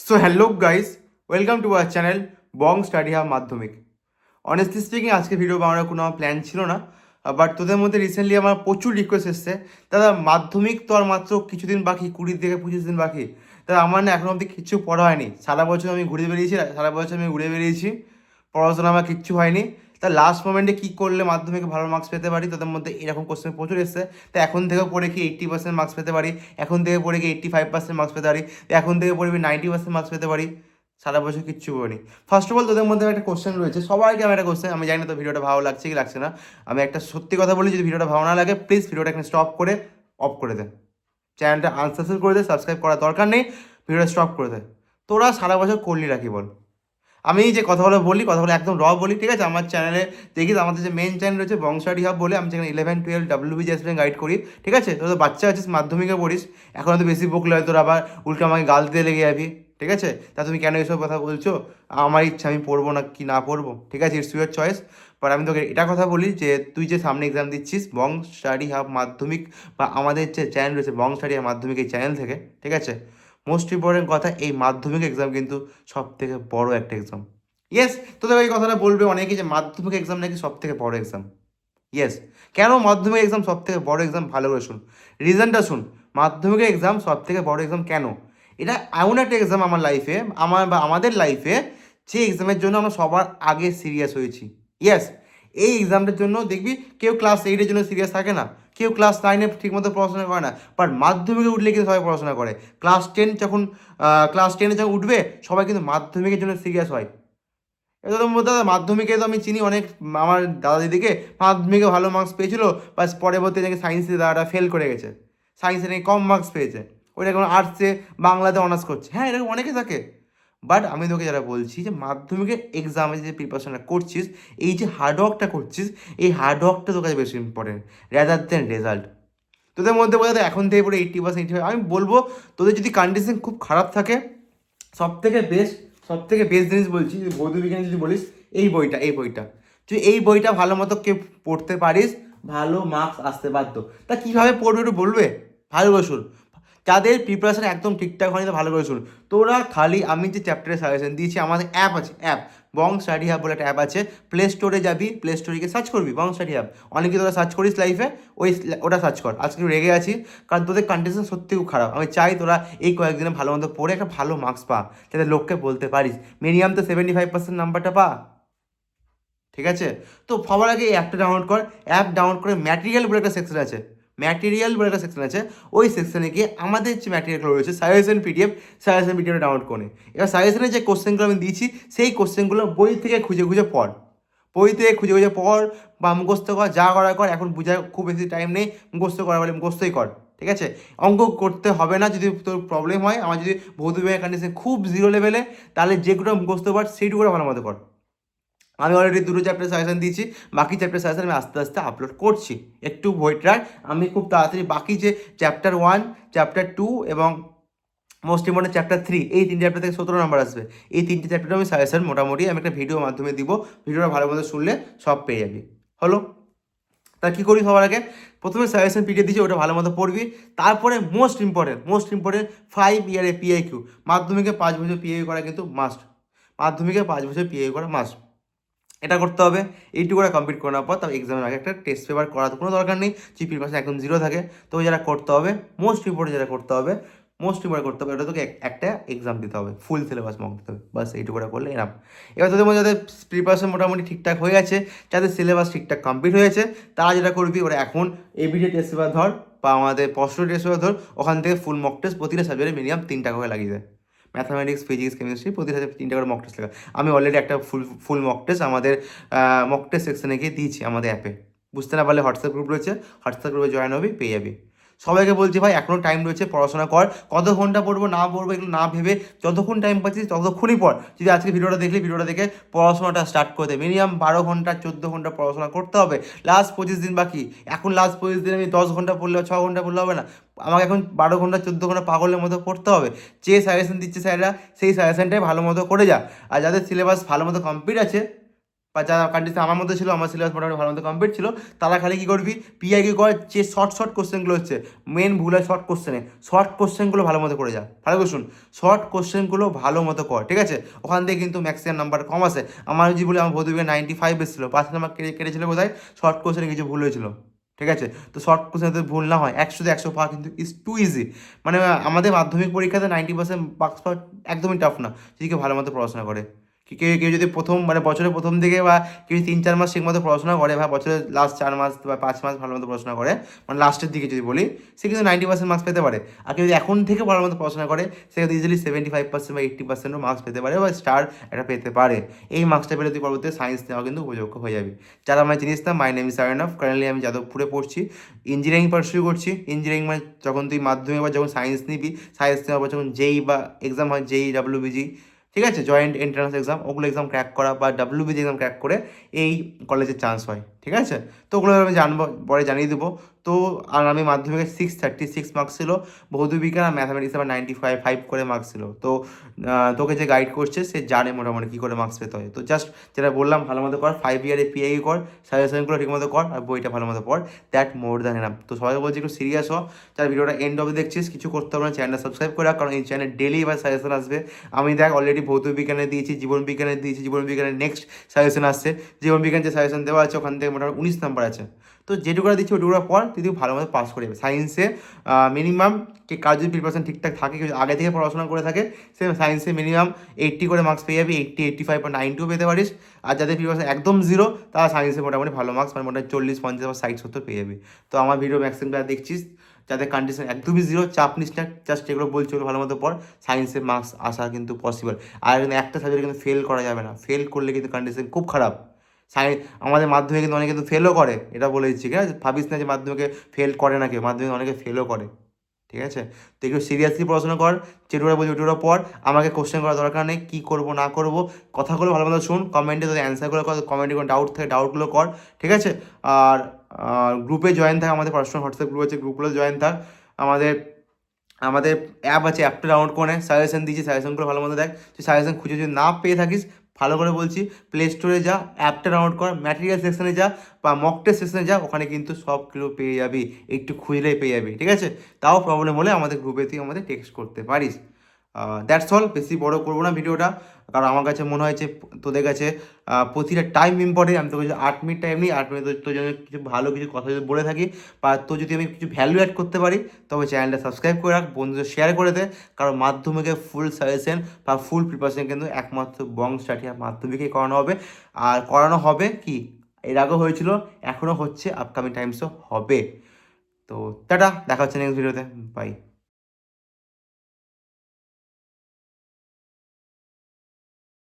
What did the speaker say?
So hello guys welcome to our channel Bong study hub Madhyamik honestly speaking আজকে video বানানোর কোনো আমার plan ছিল না বাট তোদের মধ্যে রিসেন্টলি আমার প্রচুর রিকোয়েস্ট এসছে। দাদা, মাধ্যমিক তো আর মাত্র কিছুদিন বাকি, কুড়ি থেকে পঁচিশ দিন বাকি। দাদা, আমার না এখন অবধি কিচ্ছু পড়া হয়নি। সারা বছর আমি ঘুরে বেরিয়েছি সারা বছর আমি ঘুরে বেরিয়েছি পড়াশোনা আমার কিচ্ছু হয়নি। তা লাস্ট মোমেন্টে কী করলে মাধ্যমিকে ভালো মার্কস পেতে পারি? তাদের মধ্যে এরকম কোশ্চেন প্রচুর এসছে। তো এখন থেকে পড়ে কি এইট্টি পার্সেন্ট মার্কস পেতে পারি? এখন থেকে পড়ে কি এইট্টি ফাইভ পার্সেন্ট মার্কস পেতে পারি? এখন থেকে পড়ে পড়বি নাইনটি পার্সেন্ট মার্কস পেতে পারি? সারা বছর কিচ্ছু করিনি ফার্স্ট অফ অল তোদের মধ্যে একটা কোশ্চেন রয়েছে। সবাইকে আমার একটা কোশ্চেন আমি জানি না তো ভিডিওটা ভালো লাগছে কি লাগছে না। আমি একটা সত্যি কথা বলি, যদি ভিডিওটা ভালো না লাগে প্লিজ ভিডিওটা এখানে স্টপ করে অফ করে দে। চ্যানেলটা আনসাবস্ক্রাইব করে দে সাবস্ক্রাইব করার দরকার নেই, ভিডিওটা স্টপ করে দে। তোরা সারা বছর করলি রাখি বল? আমি যে কথাগুলো বলি, কথাগুলো একদম র বলি, ঠিক আছে? আমার চ্যানেলে দেখিস, আমাদের যে মেন চ্যানেল রয়েছে বংশাডি হাব বলে আমি যেখানে eleven twelve W B guide করি, ঠিক আছে? তোর তো বাচ্চা আছিস, মাধ্যমিকে পড়িস, এখন তো বেশি বুক হয় তোর আবার উল্টো আমাকে গাল দিয়ে লেগে যাবি, ঠিক আছে? তা তুমি কেন এইসব কথা বলছো? আমার ইচ্ছা, আমি পড়ব না কি না পড়ব, ঠিক আছে? ইটস ইউর চয়েস বাট আমি তোকে এটা কথা বলি যে, তুই যে সামনে এক্সাম দিচ্ছিস বং স্টাডি হাব মাধ্যমিক বা আমাদের যে চ্যানেল রয়েছে বং স্টাডি হাব মাধ্যমিক এই চ্যানেল থেকে, ঠিক আছে? মোস্ট ইম্পর্টেন্ট কথা, এই মাধ্যমিক এক্সাম কিন্তু সব থেকে বড় একটা এক্সাম ইয়েস তোদের এই কথাটা বলবে অনেকে যে মাধ্যমিক এক্সাম নাকি সব থেকে বড় এক্সাম ইয়েস কেন মাধ্যমিক এক্সাম সব থেকে বড় এক্সাম ভালো করে শুন। রিজনটা শুন। মাধ্যমিক এক্সাম সব থেকে বড় এক্সাম কেন? এটা এমন একটা এক্সাম আমার লাইফে আমার বা আমাদের লাইফে যে এক্সামের জন্য আমরা সবার আগে সিরিয়াস হয়েছি। ইয়েস এই এক্সামটার জন্য দেখবি কেউ ক্লাস এইটের জন্য সিরিয়াস থাকে না, কেউ ক্লাস নাইনে ঠিকমতো পড়াশোনা করে না বাট মাধ্যমিকে উঠলে কিন্তু সবাই পড়াশোনা করে। ক্লাস টেন যখন ক্লাস টেনে যখন উঠবে, সবাই কিন্তু মাধ্যমিকের জন্য সিরিয়াস হয়। এটা তো দাদা, মাধ্যমিকে তো আমি চিনি অনেক, আমার দাদা দিদিকে মাধ্যমিকে ভালো মার্কস পেয়েছিল বাস পরবর্তী নাকি সায়েন্সে দাদাটা ফেল করে গেছে। সায়েন্সে নাকি কম মার্কস পেয়েছে। ওইটা এখন আর্টসে বাংলাতে অনার্স করছে। হ্যাঁ এরকম অনেকে থাকে। বাট আমি তোকে যারা বলছি যে মাধ্যমিকের এক্সামে যে প্রিপারেশনটা করছিস, এই যে হার্ডওয়ার্কটা করছিস, এই হার্ডওয়ার্কটা তোর কাছে বেশি ইম্পর্টেন্ট র্যাদার দেন রেজাল্ট তোদের মধ্যে বোঝা এখন থেকে পুরো এইট্টি পার্সেন্ট আমি বলব, তোদের যদি কন্ডিশন খুব খারাপ থাকে সব থেকে বেস্ট সব থেকে বেস্ট জিনিস বলছি যে ভৌত বিজ্ঞান যদি বলিস, এই বইটা এই বইটা। তুই এই বইটা ভালো মতো কে পড়তে পারিস, ভালো মার্কস আসতে বাধ্য। তা কীভাবে পড়বে একটু বলবে? ভালো করে যাদের প্রিপারেশন একদম ঠিকঠাক হয়নি ভালো করে শুন তোরা খালি আমি যে চ্যাপ্টারে সাজেশন দিয়েছি, আমাদের অ্যাপ আছে অ্যাপ বং স্টাডি হাব বলে একটা অ্যাপ আছে। প্লে স্টোরে যাবি প্লে স্টোরে গিয়ে সার্চ করবি বং স্টাডি হাব অনেকে তোরা সার্চ করিস লাইফে ওই ওটা সার্চ কর। আজকে রেগে আছি, কারণ তোদের কন্ডিশন সত্যি খুব খারাপ। আমি চাই তোরা এই কয়েকদিনে ভালো মতো পড়ে একটা ভালো মার্কস পা, যাতে লোককে বলতে পারিস। মিনিমাম তো সেভেন্টি ফাইভ পার্সেন্ট নাম্বারটা পা। ঠিক আছে? তো সবার আগে এই অ্যাপটা ডাউনলোড কর। অ্যাপ ডাউনলোড করে ম্যাটেরিয়াল বলে একটা সেকশন আছে। ম্যাটেরিয়াল বলে একটা সেকশন আছে, ওই সেকশনে গিয়ে আমাদের যে ম্যাটেরিয়ালগুলো রয়েছে suggestion PDF suggestion PDF download করে এবার সাজেশনে যে কোশ্চেনগুলো আমি দিয়েছি, সেই কোশ্চেনগুলো বই থেকে খুঁজে খুঁজে পড়। বই থেকে খুঁজে খুঁজে পড় বা মুখস্থ কর, যা করা কর, এখন বোঝার খুব বেশি টাইম নেই, মুখস্থ করা বলে মুখস্থই কর, ঠিক আছে? অঙ্ক করতে হবে না, যদি তোর প্রবলেম হয়, আমার যদি ভৌত বিভাগের কন্ডিশন খুব জিরো লেভেলে তাহলে যেগুলো মুখস্থ কর সেইটুকু ভালো মতো কর। আমি অলরেডি দুটো চ্যাপ্টার সাজেশন দিয়েছি, বাকি চ্যাপ্টার সাজেশন আমি আস্তে আস্তে আপলোড করছি। একটু ওয়েট রাখ, আমি খুব তাড়াতাড়ি বাকি যে চ্যাপ্টার ওয়ান চ্যাপ্টার টু এবং মোস্ট ইম্পর্টেন্ট চ্যাপ্টার থ্রি এই তিন চ্যাপ্টার থেকে সতেরো নাম্বার আসবে। এই তিনটে চ্যাপ্টার আমি সাজেশন মোটামুটি আমি একটা ভিডিও মাধ্যমে দিব ভিডিওটা ভালো মতো শুনলে সব পেয়ে যাবি। হলো? তা কী করি সবার আগে? প্রথমে সাজেশন পিডিএফ দিচ্ছি ওটা ভালো মতো পড়বি। তারপরে most important most important five ইয়ারে পিআই কিউ মাধ্যমিকে পাঁচ বছর পিআই করা কিন্তু মাস্ট মাধ্যমিকে পাঁচ বছর পিআই করা মাস্ট এটা করতে হবে। এইটুকু করে কমপ্লিট করার পর তার এক্সামের আগে একটা টেস্ট পেপার করার কোনো দরকার নেই। যে প্রিপারেশন একদম জিরো থাকে। তো যারা করতে হবে মোস্ট ইম্পর্টেন্ট যেটা করতে হবে মোস্ট ইম্পর্টেন্ট করতে হবে, ওটা তোকে এক- একটা এক্সাম দিতে হবে। ফুল সিলেবাস মক দিতে হবে। বাস এইটুকু করে করলে এরাম এবার তোদের মধ্যে যাদের প্রিপারেশন মোটামুটি ঠিকঠাক হয়ে গেছে, যাদের সিলেবাস ঠিকঠাক কমপ্লিট হয়েছে, তারা যেটা করবি, ওরা এখন এবিডি টেস্ট পেপার ধর বা আমাদের প্রশ্ন টেস্ট পেপার ধর, ওখান থেকে ফুল মক টেস্ট প্রতিটা সাবজেক্টে মিনিমাম তিন টাকা করে লাগিয়ে দেয় ম্যাথামেটিক্স ফিজিক্স কেমিস্ট্রি প্রতি সাথে তিনটা করে মক টেস্ট লেখা। আমি অলরেডি একটা ফুল ফুল মক টেস্ট আমাদের মক টেস্ট সেকশনে গিয়ে দিয়েছি আমাদের অ্যাপে বুঝতে না পারলে হোয়াটসঅ্যাপ গ্রুপ রয়েছে। হোয়াটসঅ্যাপ গ্রুপে জয়েন হবি, পেয়ে যাবি। সবাইকে বলছি ভাই এখনও টাইম রয়েছে, পড়াশোনা কর। কত ঘণ্টা পড়ব, না পড়ব, এগুলো না ভেবে যতক্ষণ টাইম পাচ্ছিস, ততক্ষণই পড়। যদি আজকে ভিডিওটা দেখলি, ভিডিওটা দেখে পড়াশোনাটা স্টার্ট করে মিনিমাম বারো ঘণ্টা, চোদ্দ ঘণ্টা পড়াশোনা করতে হবে। লাস্ট পঁচিশ দিন বাকি। এখন লাস্ট পঁচিশ দিন আমি দশ ঘণ্টা পড়লে ছ ঘণ্টা পড়লে হবে না। আমাকে এখন বারো ঘণ্টা, চোদ্দ ঘণ্টা পাগলের মতো পড়তে হবে। যে সাজেশন দিচ্ছে স্যাররা সেই সাজেশনটাই ভালো মতো করে যা। আর যাদের সিলেবাস ভালো মতো কমপ্লিট আছে বা যারা কন্ডিশন আমার মধ্যে ছিল, আমার সিলেবাস মোটামুটি ভালো মতো কমপ্লিট ছিল, তারা খালি কী করবি? পিআই কি কর? যে শর্ট শর্ট কোশ্চেনগুলো হচ্ছে মেন ভুল হয় শর্ট কোশ্চেনে শর্ট কোশ্চেনগুলো ভালো মতো করে যা, ভালো করে শর্ট কোশ্চেনগুলো ভালো মতো কর, ঠিক আছে? ওখান থেকে কিন্তু ম্যাক্সিমাম নাম্বার কম আসে আমার যদি বলি, আমার ভৌতবিকে নাইনটি ফাইভ এসেছিল পাঁচ নাম্বার কেটে, কেটেছিল বোধ হয় শর্ট কোশ্চেনে কিছু ভুল হয়েছিল, ঠিক আছে? তো শর্ট কোশ্চেন যদি ভুল না হয় একশোতে একশো পাওয়া কিন্তু ইজ টু ইজি মানে আমাদের মাধ্যমিক পরীক্ষাতে নাইনটি পার্সেন্ট মার্কস পাওয়া একদমই টাফ না, যদি কেউ ভালো মতো পড়াশোনা করে। কেউ কেউ যদি প্রথম মানে বছরের প্রথম দিকে বা কেউ তিন, চার মাস ঠিক মতো পড়াশোনা করে বা বছরের লাস্ট চার মাস বা পাঁচ মাস ভালো মতো পড়াশোনা করে মানে লাস্টের দিকে যদি বলি, সে কিন্তু নাইনটি পার্সেন্ট মার্কস পেতে পারে। আর কেউ যদি এখন থেকে ভালো মতো পড়াশোনা করে, সে কিন্তু ইজিলি সেভেন্টি ফাইভ পার্সেন্ট বা এইট্টি পার্সেন্টও মার্কস পেতে পারে বা স্টার এটা পেতে পারে। এই মার্কসটা পেলে তুই পরবর্তীতে সায়েন্স নেওয়া কিন্তু উপযোগ্য হয়ে যাবে। যারা আমার জিনিস না my name is of currently আমি যাদবপুরে পড়ছি। ইঞ্জিনিয়ারিং পার্সিউ করছি। ইঞ্জিনিয়ারিং মানে যখন তুই মাধ্যমিক বা যখন সায়েন্স নিবি সায়েন্স নেওয়ার পর যখন জেই বা এক্সাম হয় যেই ডাব্লিউবিজি ঠিক আছে? জয়েন্ট এন্ট্রান্স এক্সাম ওগুলো এক্সাম ক্র্যাক করা বা ডাব্লিউবিজি এক্সাম ক্র্যাক করে এই কলেজের চান্স হয়। ঠিক আছে? তো ওগুলো আমি জানব, পরে জানিয়ে দেবো। তো আর আমি মাধ্যমিকে সিক্স থার্টি সিক্স মার্কস ছিল বহুদূ বিজ্ঞান আর ম্যাথামেটিক্স আমার নাইনটি ফাইভ ফাইভ করে মার্কস ছিল। তো তোকে যে গাইড করছে সে জানে মোটামুটি কী করে মার্কস পেতে হয়। তো জাস্ট যেটা বললাম, ভালো মতো কর ফাইভ ইয়ারে পিআই কর সাজেশনগুলো ঠিক মতো কর, আর বইটা ভালো মতো পড় দ্যাট মোর দ্যান এনাফ তো সবাই বলছি একটু সিরিয়াস হ যারা ভিডিওটা এন্ড অবধি দেখছিস, কিছু করতে হবে না চ্যানেলটা সাবস্ক্রাইব করে কারণ এই চ্যানেল ডেলি এবার সাজেশন আসবে। আমি দেখ অলরেডি ভৌত বিজ্ঞানে দিয়েছি জীবন বিজ্ঞানে দিয়েছি জীবন বিজ্ঞানের নেক্সট সাজেশন আসছে। জীবন বিজ্ঞান যে সাজেশন দেওয়া আছে, ওখান থেকে মোটামুটি উনিশ নাম্বার আছে। তো যেটুকু দিচ্ছি ওটুকু পর তুই ভালো মতো পাস করে যাবে। সায়েন্সে মিনিমাম কে কার যদি প্রিপারেশন ঠিকঠাক থাকে, কেউ আগে থেকে পড়াশোনা করে থাকে, সে সায়েন্সে মিনিমাম এইট্টি করে মার্কস পেয়ে যাবি এইট্টি এইট্টি ফাইভ বা নাইনটিও পেতে পারিস। আর যাদের প্রিপারেশন একদম জিরো তারা সায়েন্সে মোটামুটি ভালো মার্কস মানে মোটামুটি চল্লিশ, পঞ্চাশ বা ষাট, সত্তর পেয়ে যাবে। তো আমার ভিডিও ম্যাক্সিমাম যারা দেখছিস, যাদের কন্ডিশন একদমই জিরো চাপ নিস না জাস্ট এগুলো বলছি ওগুলো ভালো মতো পর সায়েন্সে মার্কস আসা কিন্তু পসিবল আর একটা সাবজেক্ট কিন্তু ফেল করা যাবে না। ফেল করলে কিন্তু কন্ডিশন খুব খারাপ। সায়েন্স আমাদের মাধ্যমিকে কিন্তু অনেকে কিন্তু ফেলও করে, এটা বলে দিচ্ছি, ঠিক আছে? ভাবিস না যে মাধ্যমিকে ফেল করে না কেউ মাধ্যমিকে অনেকে ফেলও করে, ঠিক আছে? তো একটু সিরিয়াসলি পড়াশোনা কর যেটুকু বলছি ওটুকু পর আমাকে কোশ্চেন করার দরকার নেই, কী করব, না করব, কথাগুলো ভালো মতো শুন কমেন্টে তোদের অ্যান্সারগুলো কর কমেন্টে কোনো ডাউট থাকে ডাউটগুলো কর, ঠিক আছে? আর গ্রুপে জয়েন থাক, আমাদের পড়াশোনা হোয়াটসঅ্যাপ গ্রুপ আছে গ্রুপগুলো জয়েন থাক, আমাদের আমাদের অ্যাপ আছে অ্যাপটা ডাউনলোড করে সাজেশন দিয়েছি সাজেশনগুলো ভালো মতো দেখ, তুই সাজেশন খুঁজে যদি না পেয়ে থাকিস ভালো করে বলছি প্লে স্টোরে যা অ্যাপটা ডাউনলোড কর ম্যাটেরিয়াল সেকশনে যা বা মক টেস্ট সেকশনে যা ওখানে কিন্তু সব কিলো পেয়ে যাবি একটু খুঁজলেই পেয়ে যাবি ঠিক আছে? তাও প্রবলেম হলে আমাদের গ্রুপে তুই আমাদের টেক্সট করতে পারিস। দ্যাটস অল বেশি বড় করব না ভিডিওটা। কারণ আমার কাছে মনে হয়েছে তোদের কাছে প্রতিটা টাইম ইম্পর্টেন্ট আমি তোকে যদি আট মিনিট টাইম নিই, আট মিনিট তোর জন্য কিছু ভালো কিছু কথা যদি বলে থাকি, বা তোর যদি আমি কিছু ভ্যালু অ্যাড করতে পারি, তবে চ্যানেলটা সাবস্ক্রাইব করে রাখ, বন্ধুদের শেয়ার করে দে। কারণ মাধ্যমিকে ফুল সাজেশন বা ফুল প্রিপারেশন কিন্তু একমাত্র বং স্টাডিয়া মাধ্যমিকে করানো হবে। আর করানো হবে কি? এর আগেও হয়েছিল, এখনও হচ্ছে আপকামিং টাইমসও হবে। তো টাটা, দেখা হচ্ছে নেক্সট ভিডিওতে বাই